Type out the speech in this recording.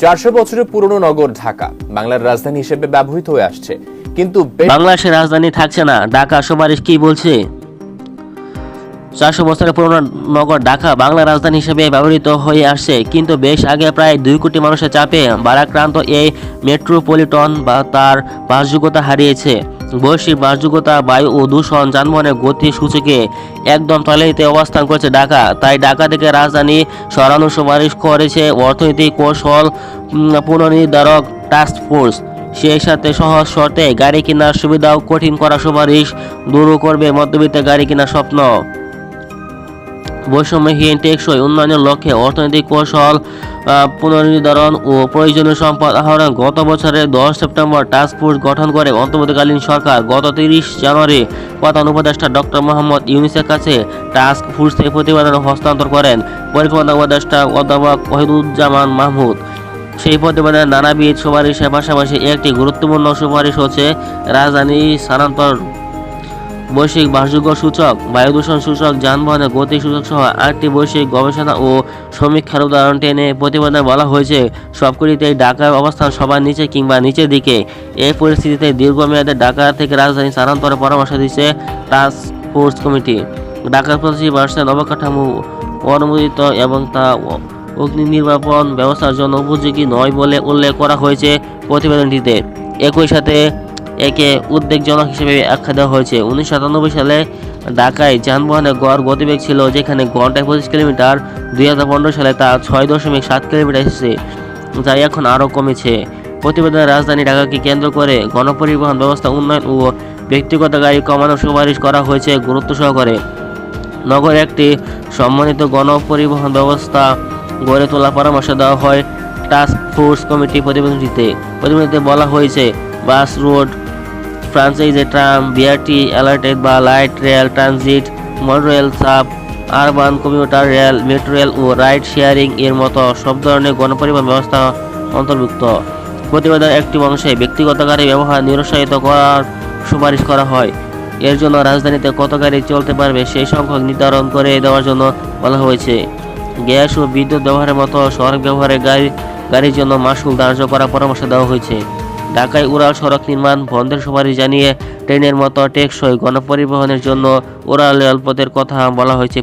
চারশো বছরের পুরনো নগর ঢাকা বাংলার রাজধানী হিসেবে ব্যবহৃত হয়ে আসছে। কিন্তু বাংলাদেশের রাজধানী থাকছে না, ঢাকা সুপারিশ কি বলছে? চারশো বছরের পুরনো নগর ঢাকা বাংলা রাজধানী হিসেবে ব্যবহৃত হয়ে আসছে, কিন্তু বেশ আগে প্রায় দুই কোটি মানুষের চাপে বারাক্রান্ত এই মেট্রোপলিটন বা তার বাসযোগ্যতা হারিয়েছে। বৈশ্বিক বাসযোগ্যতা, বায়ু ও দূষণ যানবাহনের গতি সূচকে একদম তলানিতে অবস্থান করেছে ঢাকা। তাই ঢাকা থেকে রাজধানী সরানো সুপারিশ করেছে অর্থনৈতিক কৌশল পুনর্নির্ধারক টাস্ক ফোর্স সেই সাথে সহজ শর্তে গাড়ি কেনার সুবিধাও কঠিন করা সুপারিশ দূর করবে মধ্যবিত্তের গাড়ি কেনার স্বপ্ন। বৈষম্যহীন, টেকসই, উন্নয়নের লক্ষ্যে অর্থনৈতিক কৌশল পুনর্নির্ধারণ ও প্রয়োজনীয় সম্পদ আহরণ গত বছরের দশ সেপ্টেম্বর টাস্ক ফোর্স গঠন করে। অন্তর্বর্তীকালীন সরকার গত তিরিশ জানুয়ারি প্রধান উপদেষ্টা ডক্টর মোহাম্মদ ইউনিসের কাছে টাস্ক থেকে প্রতিবেদন হস্তান্তর করেন পরিকল্পনা উপদেষ্টা অধ্যাপক ওহিদুজ্জামান মাহমুদ। সেই প্রতিবেদনের নানাবিধ সুপারিশের পাশাপাশি একটি গুরুত্বপূর্ণ সুপারিশ হচ্ছে রাজধানী স্থানান্তর বৈশ্বিক বাসযোগ্য সূচক, বায়ু দূষণ সূচক, যানবাহনের গতি সূচক সহ আটটি বৈশ্বিক গবেষণা ও সমীক্ষার উদাহরণ টেনে প্রতিবেদনে বলা হয়েছে সবকটিতেই ঢাকার অবস্থান সবার নিচে কিংবা নিচের দিকে। এই পরিস্থিতিতে দীর্ঘমেয়াদে ঢাকা থেকে রাজধানী স্থানান্তরের পরামর্শ দিচ্ছে টাস্ক ফোর্স কমিটি। ঢাকার প্রতিটি বাসের অবকাঠামো অনুমোদিত এবং তা অগ্নি নির্বাপন ব্যবস্থার জন্য উপযোগী নয় বলে উল্লেখ করা হয়েছে প্রতিবেদনটিতে। একই সাথে একে উদ্বেগজনক হিসেবে আখ্যা দেওয়া হয়েছে। উনিশশো সাতানব্বই সালে ঢাকায় যানবাহনের গড় গতিবেগ ছিল যেখানে ঘন্টায় পঁচিশ কিলোমিটার। দুই হাজার পনেরো সালে তা ছয় দশমিক সাত কিলোমিটার এসেছে, যা এখন আরও কমেছে। প্রতিবেদনে রাজধানী ঢাকাকে কেন্দ্র করে গণপরিবহন ব্যবস্থা, উন্নয়ন ও ব্যক্তিগত গাড়ি কমানোর সুপারিশ করা হয়েছে গুরুত্ব সহকারে। নগরে একটি সম্মানিত গণপরিবহন ব্যবস্থা গড়ে তোলার পরামর্শ দেওয়া হয় টাস্ক ফোর্স কমিটি প্রতিবেদনটিতে। প্রতিবেদনটিতে বলা হয়েছে, bus, road franchise tram BRT alerted বা light rail transit monorail suburban commuter rail metro rail ও রাইড শেয়ারিং এর মতো সব ধরনের গণপরিবহন ব্যবস্থা অন্তর্ভুক্ত। প্রতিবেদনের একটি অংশে ব্যক্তিগত গাড়ি ব্যবহার নিরুৎসাহিত করার সুপারিশ করা হয়। এর জন্য রাজধানীতে কত গাড়ি চলতে পারবে সেই সংখ্যক নির্ধারণ করে দেওয়ার জন্য বলা হয়েছে। গ্যাস ও বিদ্যুৎ ব্যবহারের মতো সড়ক ব্যবহারের গাড়ি, গাড়ির জন্য মাসুল ধার্য করার পরামর্শ দেওয়া হয়েছে। ঢাকায় উড়াল সড়ক নির্মাণ বন্ধের সুপারিশ জানিয়ে ট্রেনের মতো টেকসই গণপরিবহনের জন্য উড়াল রেলপথের কথা বলা হয়েছে